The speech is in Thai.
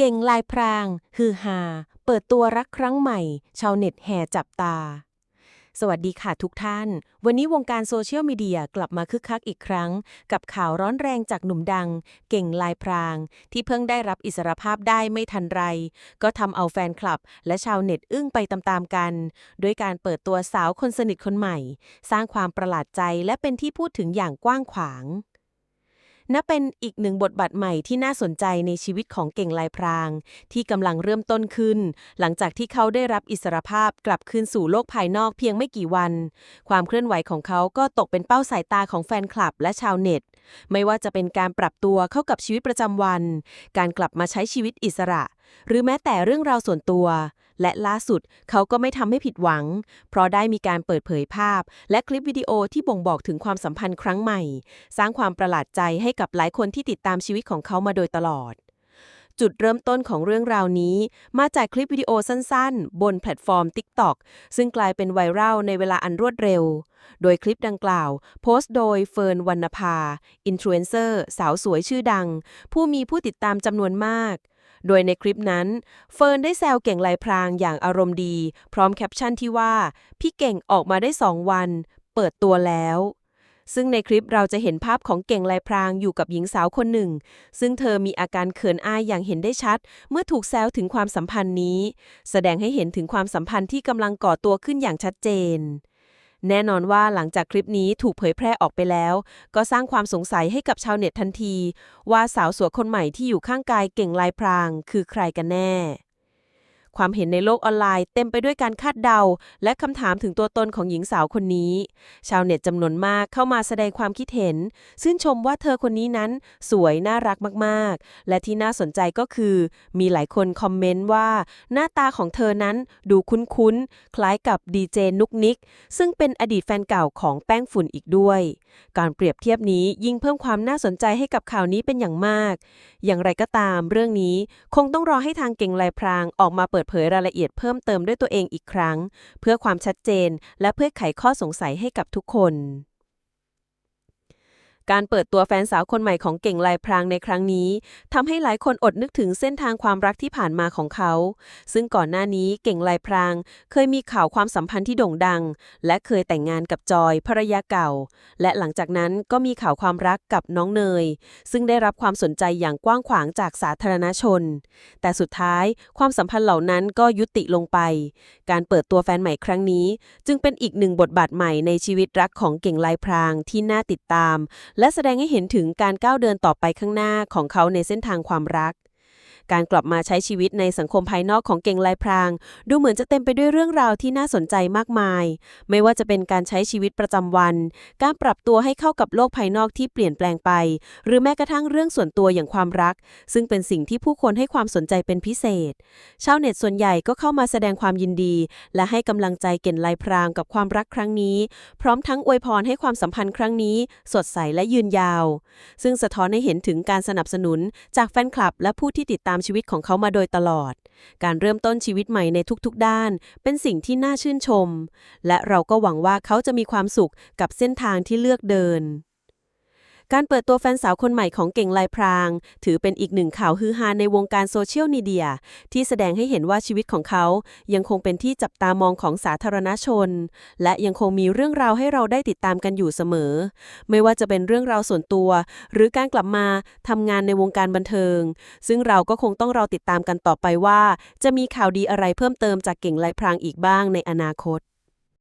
เก่งลายพราง ฮือฮา เปิดตัวรักครั้งใหม่ ชาวเน็ตแห่จับตา สวัสดีค่ะทุกท่าน วันนี้วงการโซเชียลมีเดียกลับมาคึกคักอีกครั้ง กับข่าวร้อนแรงจากหนุ่มดัง เก่งลายพราง ที่เพิ่งได้รับอิสรภาพได้ไม่ทันไร ก็ทำเอาแฟนคลับ และชาวเน็ตอึ้งไปตามๆกัน ด้วยการเปิดตัวสาวคนสนิทคนใหม่ สร้างความประหลาดใจและเป็นที่พูดถึงอย่างกว้างขวาง นับเป็นอีกหนึ่งบทบาทใหม่ที่น่าสนใจในชีวิตของเก่งลายพราง ที่กำลังเริ่มต้นขึ้น หลังจากที่เขาได้รับอิสรภาพกลับคืนสู่โลกภายนอกเพียงไม่กี่วัน ความเคลื่อนไหวของเขาก็ตกเป็นเป้าสายตาของแฟนคลับและชาวเน็ต ไม่ว่าจะเป็นการปรับตัวเข้ากับชีวิตประจำวัน การกลับมาใช้ชีวิตอิสระ หรือแม้แต่เรื่องราวส่วนตัว และล่าสุดเขาก็ไม่ทำให้ผิดหวัง เพราะได้มีการเปิดเผยภาพ และคลิปวิดีโอที่บ่งบอกถึงความสัมพันธ์ครั้งใหม่ สร้างความประหลาดใจให้กับหลายคนที่ติดตามชีวิตของเขามาโดยตลอด จุดเริ่มต้นของเรื่องราวนี้ มาจากคลิปวิดีโอสั้นๆ บนแพลตฟอร์ม TikTok ซึ่งกลายเป็นไวรัลในเวลาอันรวดเร็ว โดยคลิปดังกล่าว โพสต์โดยเฟิร์นวรรณภาอินฟลูเอนเซอร์สาวสวยชื่อดัง ผู้มีผู้ติดตามจำนวนมาก โดยในคลิปนั้น เฟิร์นได้แซวเก่งลายพรางอย่างอารมณ์ดี พร้อมแคปชั่นที่ว่า พี่เก่งออกมาได้สองวัน เปิดตัวแล้ว ซึ่งในคลิปเราจะเห็นภาพของเก่งลายพรางอยู่กับหญิงสาวคนหนึ่ง ซึ่งเธอมีอาการเขินอายอย่างเห็นได้ชัด เมื่อถูกแซวถึงความสัมพันธ์นี้ แสดงให้เห็นถึงความสัมพันธ์ที่กำลังก่อตัวขึ้นอย่างชัดเจน แน่นอนว่าหลังจากคลิปนี้ถูกเผยแพร่ออกไปแล้ว ก็สร้างความสงสัยให้กับชาวเน็ตทันที ว่าสาวสวยคนใหม่ที่อยู่ข้างกายเก่งลายพราง คือใครกันแน่ ความเห็นในโลกออนไลน์เต็มไปด้วยการคาดเดา และคำถามถึงตัวตนของหญิงสาวคนนี้ ชาวเน็ตจำนวนมากเข้ามาแสดงความคิดเห็นชื่นชมว่าเธอคนนี้นั้นสวยน่ารักมากๆ และที่น่าสนใจก็คือ มีหลายคนคอมเมนต์ว่า หน้าตาของเธอนั้นดูคุ้นๆ คล้ายกับดีเจนุกนิก ซึ่งเป็นอดีตแฟนเก่าของแป้งฝุ่นอีกด้วย การเปรียบเทียบนี้ยิ่งเพิ่มความน่าสนใจให้กับข่าวนี้เป็นอย่างมาก อย่างไรก็ตามเรื่องนี้คงต้องรอให้ทางเก่งลายพรางออกมาเปิดเผยรายละเอียดเพิ่มเติมด้วยตัวเองอีกครั้ง เพื่อความชัดเจน และเพื่อไขข้อสงสัยให้กับทุกคน การเปิดตัวแฟนสาวคนใหม่ของเก่งลายพรางในครั้งนี้ทำให้หลายคนอดนึกถึงเส้นทางความรักที่ผ่านมาของเขา ซึ่งก่อนหน้านี้เก่งลายพราง เคยมีข่าวความสัมพันธ์ที่โด่งดัง และเคยแต่งงานกับจอยภรรยาเก่า และหลังจากนั้นก็มีข่าวความรักกับน้องเนย ซึ่งได้รับความสนใจอย่างกว้างขวางจากสาธารณชน แต่สุดท้ายความสัมพันธ์เหล่านั้นก็ยุติลงไป การเปิดตัวแฟนใหม่ครั้งนี้ จึงเป็นอีกหนึ่งบทบาทใหม่ในชีวิตรักของเก่งลายพรางที่น่าติดตามและแสดงให้เห็นถึงการก้าวเดินต่อไปข้างหน้าของเขาในเส้นทางความรัก การกลับมาใช้ชีวิตในสังคมภายนอกของเก่งลายพราง ดูเหมือนจะเต็มไปด้วยเรื่องราวที่น่าสนใจมากมาย ไม่ว่าจะเป็นการใช้ชีวิตประจำวัน การปรับตัวให้เข้ากับโลกภายนอกที่เปลี่ยนแปลงไป หรือแม้กระทั่งเรื่องส่วนตัวอย่างความรัก ซึ่งเป็นสิ่งที่ผู้คนให้ความสนใจเป็นพิเศษ ชาวเน็ตส่วนใหญ่ก็เข้ามาแสดงความยินดี และให้กำลังใจเก่งลายพรางกับความรักครั้งนี้ พร้อมทั้งอวยพรให้ความสัมพันธ์ครั้งนี้ สดใสและยืนยาว ซึ่งสะท้อนให้เห็นถึงการสนับสนุนจากแฟนคลับและผู้ที่ติดตามามชีวิตของเขามาโดยตลอด การเริ่มต้นชีวิตใหม่ในทุกๆด้าน เป็นสิ่งที่น่าชื่นชม และเราก็หวังว่าเขาจะมีความสุขกับเส้นทางที่เลือกเดิน การเปิดตัวแฟนสาวคนใหม่ของเก่งลายพราง ถือเป็นอีกหนึ่งข่าวฮือฮาในวงการโซเชียลมีเดีย ที่แสดงให้เห็นว่าชีวิตของเขา ยังคงเป็นที่จับตามองของสาธารณชน และยังคงมีเรื่องราวให้เราได้ติดตามกันอยู่เสมอ ไม่ว่าจะเป็นเรื่องราวส่วนตัว หรือการกลับมาทำงานในวงการบันเทิง ซึ่งเราก็คงต้องรอติดตามกันต่อไปว่า จะมีข่าวดีอะไรเพิ่มเติมจากเก่งลายพรางอีกบ้างในอนาคต